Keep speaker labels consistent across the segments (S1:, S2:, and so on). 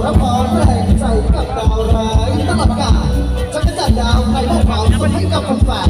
S1: พระพรแรงใจกับดาวร้ายตลอดกาลจักระจันทร์ดาวใครมอบความสุขให้กับคนแฟน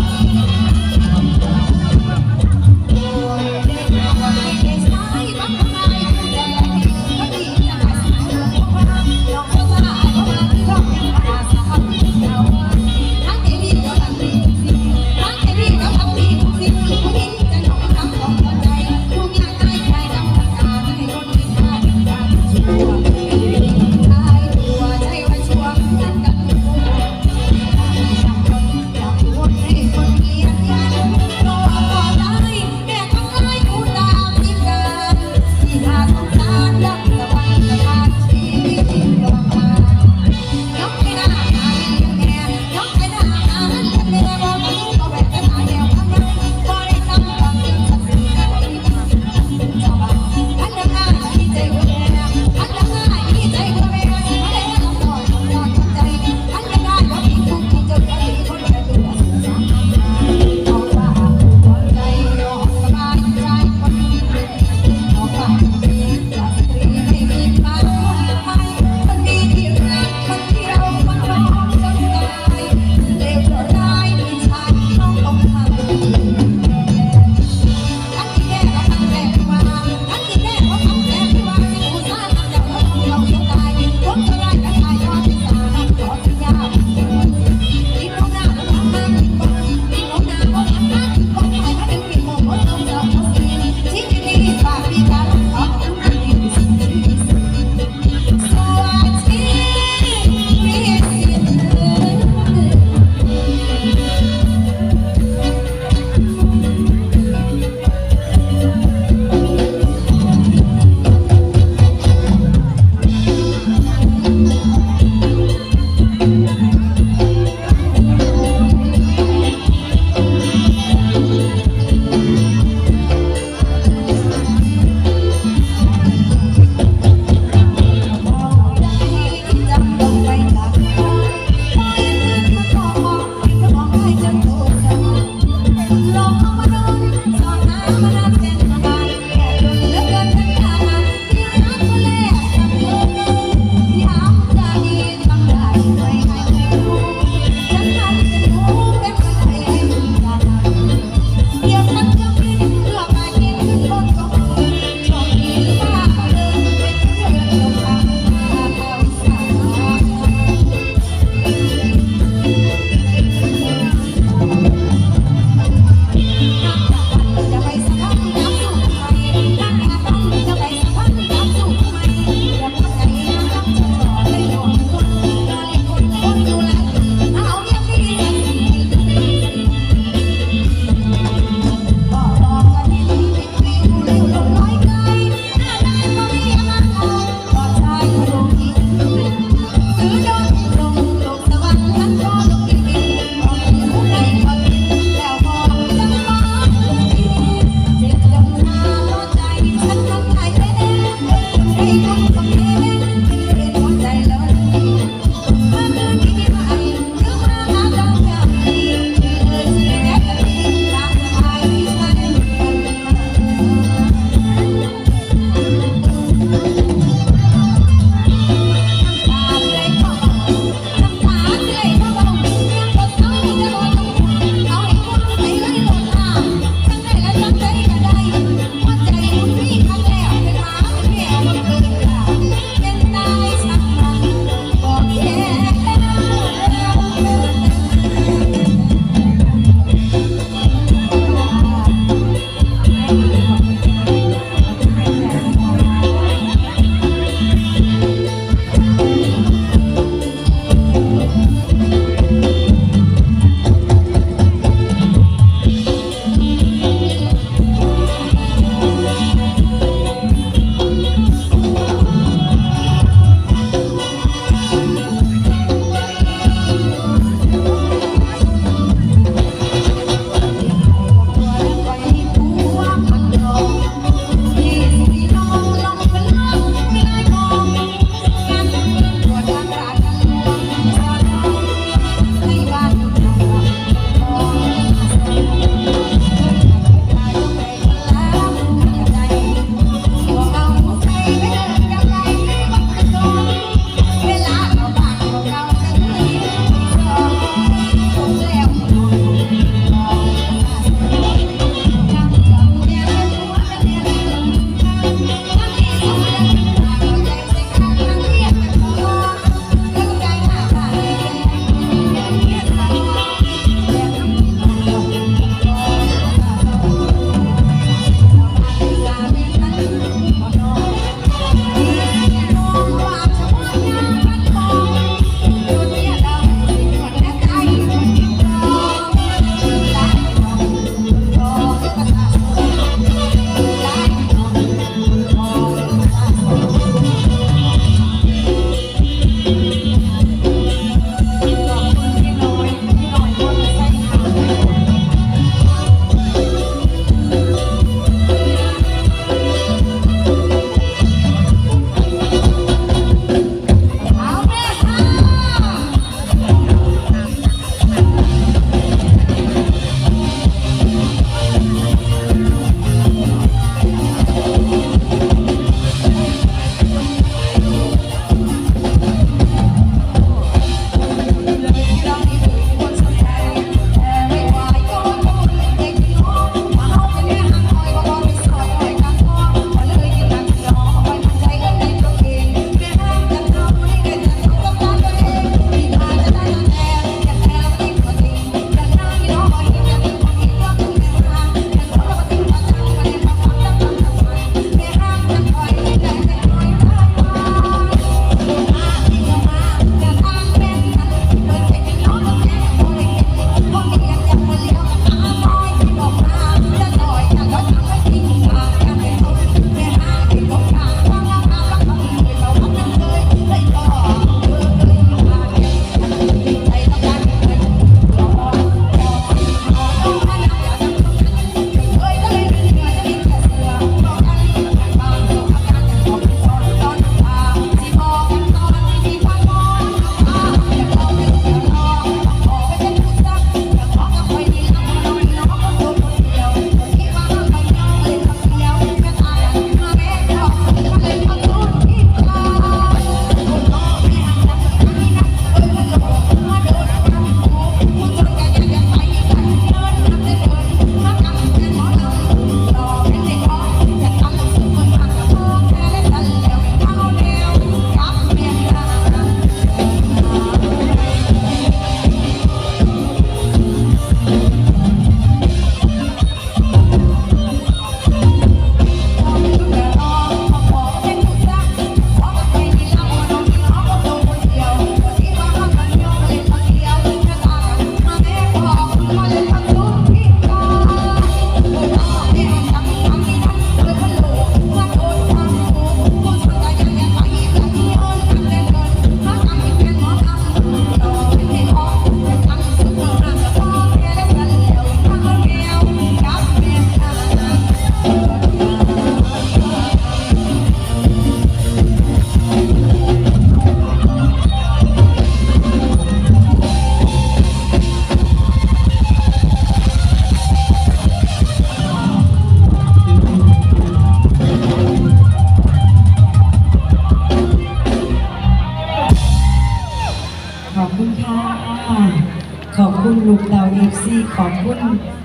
S2: ขอบคุณลูก
S1: เอฟซีขอบคุณ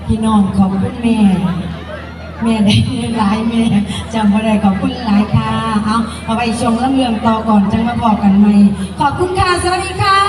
S1: พี่น้องขอบคุณแม่ แม่ได้หลายแม่จำบ่ได้ขอบคุณหลายค่ะเอาเอาไปชมลำเลืองต่อก่อนจังมาบอกกันใหม่ขอบคุณค่ะสวัสดีค่ะ